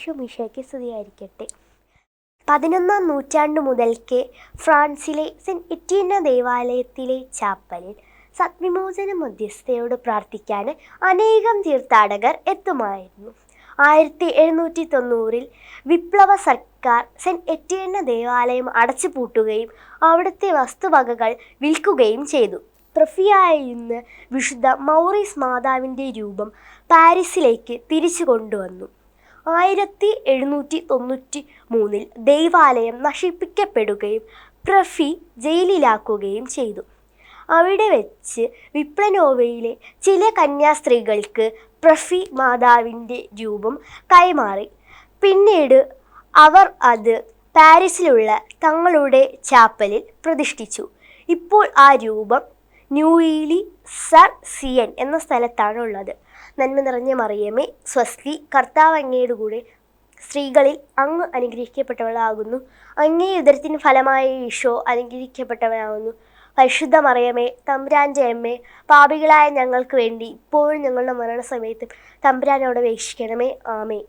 ഈശോ മിഷയ്ക്ക് സ്തുതിയായിരിക്കട്ടെ. പതിനൊന്നാം നൂറ്റാണ്ട് മുതൽക്കേ ഫ്രാൻസിലെ സെന്റ് എറ്റീന ദേവാലയത്തിലെ ചാപ്പലിൽ സത്വിമോചന മധ്യസ്ഥയോട് പ്രാർത്ഥിക്കാൻ അനേകം തീർത്ഥാടകർ എത്തുമായിരുന്നു. ആയിരത്തി എഴുന്നൂറ്റി തൊണ്ണൂറിൽ വിപ്ലവ സർക്കാർ സെന്റ് എറ്റീന ദേവാലയം അടച്ചുപൂട്ടുകയും അവിടുത്തെ വസ്തുവകകൾ വിൽക്കുകയും ചെയ്തു. പ്രഫിയായിരുന്ന വിശുദ്ധ മൗറീസ് മാതാവിന്റെ രൂപം പാരീസിലേക്ക് തിരിച്ചു കൊണ്ടുവന്നു. ആയിരത്തി എഴുന്നൂറ്റി തൊണ്ണൂറ്റി മൂന്നിൽ ദൈവാലയം നശിപ്പിക്കപ്പെടുകയും പ്രഫി ജയിലിലാക്കുകയും ചെയ്തു. അവിടെ വെച്ച് വിപ്ലനോവയിലെ ചില കന്യാസ്ത്രീകൾക്ക് പ്രഫി മാതാവിന്റെ രൂപം കൈമാറി. പിന്നീട് അവർ അത് പാരീസിലുള്ള തങ്ങളുടെ ചാപ്പലിൽ പ്രതിഷ്ഠിച്ചു. ഇപ്പോൾ ആ രൂപം ന്യൂയിലി സർ സിയൻ എന്ന സ്ഥലത്താണ് ഉള്ളത് നന്മ നിറഞ്ഞ മറിയമേ സ്വസ്തി കർത്താവ് അങ്ങയുടെ കൂടെ സ്ത്രീകളിൽ അങ്ങ് അനുഗ്രഹിക്കപ്പെട്ടവളാകുന്നു. അങ്ങേ ഉദരത്തിന് ഫലമായ ഈശോ അനുഗ്രഹിക്കപ്പെട്ടവനാകുന്നു. പരിശുദ്ധ മറിയമേ തമ്പുരാന്റെ അമ്മേ പാപികളായ ഞങ്ങൾക്ക് വേണ്ടി ഇപ്പോഴും ഞങ്ങളുടെ മരണസമയത്തും തമ്പുരാനോട് വീക്ഷിക്കണമേ ആമേ